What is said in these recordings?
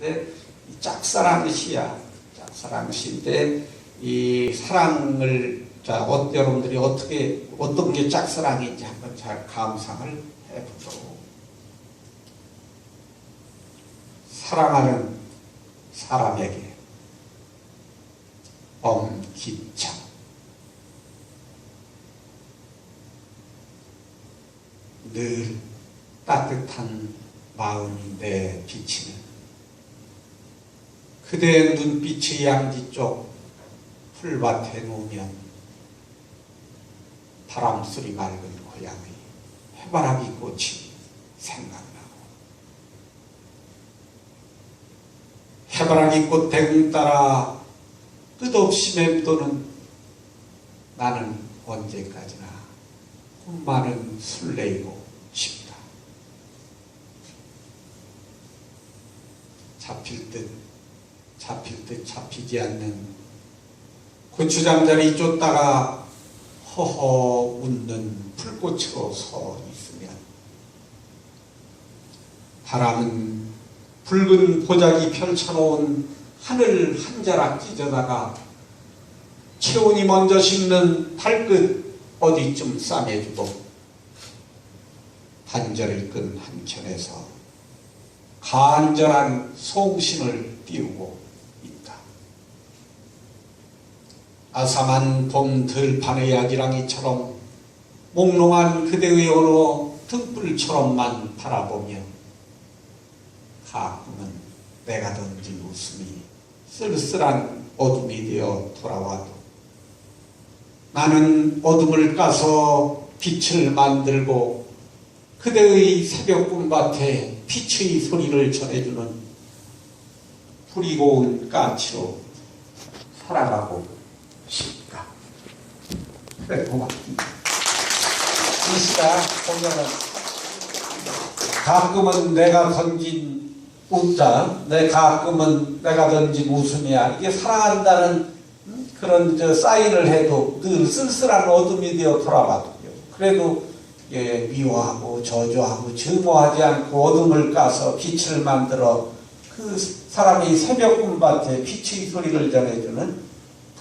그런데 이 짝사랑시야. 짝사랑 시인데 이 사랑을 자 어, 여러분들이 어떻게 어떤 게 짝사랑인지 한번 잘 감상을 해보도록. 사랑하는 사람에게 엄기참 늘 따뜻한 마음인데 비치는 그대의 눈빛의 양지 쪽 풀밭에 누우면 바람 소리 맑은 고향의 해바라기 꽃이 생각나고 해바라기 꽃 대궁 따라 끝없이 맴도는 나는 언제까지나 꿈만은 술래이고 싶다. 잡힐 듯 잡힐 듯 잡히지 않는. 고추장자리 쫓다가 허허 웃는 풀꽃으로 서 있으면 바람은 붉은 보자기 펼쳐놓은 하늘 한 자락 찢어다가 체온이 먼저 식는 발끝 어디쯤 싸매주고 단절을 끈 한켠에서 간절한 송신을 띄우고 있다. 아삼한 봄 들판의 야기랑이처럼 몽롱한 그대의 어느 등불처럼만 바라보며 가끔은 내가 던진 웃음이 쓸쓸한 어둠이 되어 돌아와도 나는 어둠을 까서 빛을 만들고 그대의 새벽 꿈밭에 빛의 소리를 전해주는 풀이 고운 까치로 살아가고. 그래 고맙습니다. 이 시가 보면은 가끔은 내가 던진 웃자, 내 가끔은 내가 던진 웃음이야. 이게 사랑한다는 음, 그런 저 사인을 해도 늘 쓸쓸한 어둠이 되어 돌아가도요. 그래도 예, 미워하고 저주하고 증오하지 않고 어둠을 까서 빛을 만들어 그 사람이 새벽 꿈밭에 빛의 소리를 전해주는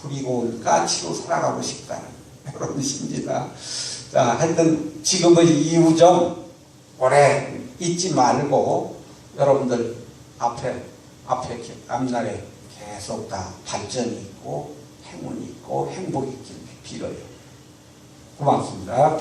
불이 고운 까치로 살아가고 싶다는 심지다. 자, 하여튼 지금의 이우정 오래 잊지 말고 여러분들 앞에 앞에 앞날에 계속 다 발전이 있고 행운이 있고 행복이 있길 빌어요. 고맙습니다.